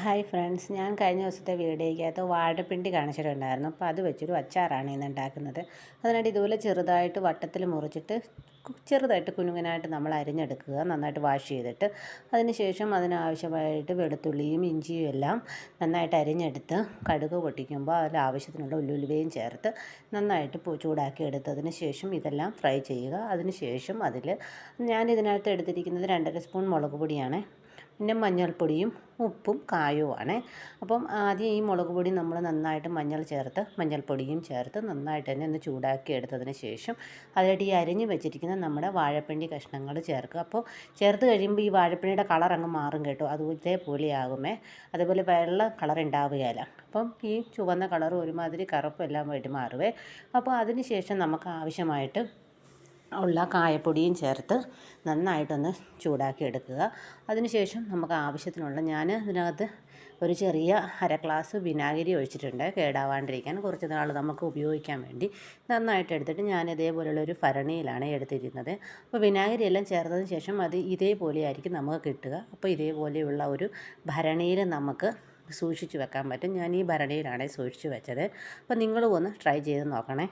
Hi friends. ഞാൻ കഴിഞ്ഞ ദിവസത്തെ വീഡിയോയ്ക്കകത്ത് വാഴപ്പിണ്ടി കാണിച്ചിട്ടുണ്ടായിരുന്നു. അപ്പോൾ അത് വെച്ചൊരു അച്ചാറാണ് ഇന്ന് ഉണ്ടാക്കുന്നത്. അതിനായിട്ട് ഇതുപോലെ ചെറുതായിട്ട് വട്ടത്തിൽ മുറിച്ചിട്ട് ചെറുതായിട്ട് കുനുങ്ങനായിട്ട് നമ്മൾ അരിഞ്ഞെടുക്കുക. നന്നായിട്ട് വാഷ് ചെയ്തിട്ട് അതിനുശേഷം അതിനാവശ്യമായിട്ട് വെളുത്തുള്ളിയും ഇഞ്ചിയും എല്ലാം നന്നായിട്ട് അരിഞ്ഞെടുത്ത് കടുക് പൊട്ടിക്കുമ്പോൾ അതിൽ ആവശ്യത്തിനുള്ള ഉള്ളുലുവയും ചേർത്ത് നന്നായിട്ട് ചൂടാക്കി എടുത്തതിന് ശേഷം ഇതെല്ലാം ഫ്രൈ ചെയ്യുക. അതിന് ശേഷം അതിൽ ഞാൻ ഇതിനകത്ത് എടുത്തിരിക്കുന്നത് രണ്ടര സ്പൂൺ മുളക് പൊടിയാണ്. പിന്നെ മഞ്ഞൾപ്പൊടിയും ഉപ്പും കായവുമാണ് അപ്പം ആദ്യം ഈ മുളക് പൊടി നമ്മൾ നന്നായിട്ട് മഞ്ഞൾ ചേർത്ത് മഞ്ഞൾപ്പൊടിയും ചേർത്ത് നന്നായിട്ട് തന്നെ ഒന്ന് ചൂടാക്കി എടുത്തതിന് ശേഷം അതിലായിട്ട് ഈ അരിഞ്ഞ് വെച്ചിരിക്കുന്ന നമ്മുടെ വാഴപ്പിണ്ടി കഷ്ണങ്ങൾ ചേർക്കുക. അപ്പോൾ ചേർത്ത് കഴിയുമ്പോൾ ഈ വാഴപ്പിണ്ടിയുടെ കളർ അങ്ങ് മാറും കേട്ടോ. അത് ഇതേപോലെ ആകുമേ. അതേപോലെ വെള്ള കളർ ഉണ്ടാവുകയില്ല. അപ്പം ഈ ചുവന്ന കളർ ഒരുമാതിരി കറുപ്പ് എല്ലാം ആയിട്ട് മാറുവേ. അപ്പോൾ അതിന് ശേഷം നമുക്ക് ആവശ്യമായിട്ട് ഉള്ള കായപ്പൊടിയും ചേർത്ത് നന്നായിട്ടൊന്ന് ചൂടാക്കി എടുക്കുക. അതിനുശേഷം നമുക്ക് ആവശ്യത്തിനുള്ള ഞാൻ ഇതിനകത്ത് ഒരു ചെറിയ അര ഗ്ലാസ് വിനാഗിരി ഒഴിച്ചിട്ടുണ്ട്. കേടാവാണ്ടിരിക്കാൻ കുറച്ച് നാൾ നമുക്ക് ഉപയോഗിക്കാൻ വേണ്ടി നന്നായിട്ട് എടുത്തിട്ട് ഞാൻ ഇതേപോലെയുള്ള ഒരു ഭരണിയിലാണ് എടുത്തിരുന്നത് അപ്പോൾ വിനാഗിരി എല്ലാം ചേർത്തതിന് ശേഷം അത് ഇതേപോലെ ആയിരിക്കും നമുക്ക് കിട്ടുക. അപ്പോൾ ഇതേപോലെയുള്ള ഒരു ഭരണിയിൽ നമുക്ക് സൂക്ഷിച്ചു വെക്കാൻ പറ്റും. ഞാൻ ഈ ഭരണിയിലാണ് സൂക്ഷിച്ചു വെച്ചത്. അപ്പോൾ നിങ്ങളും ഒന്ന് ട്രൈ ചെയ്ത് നോക്കണേ.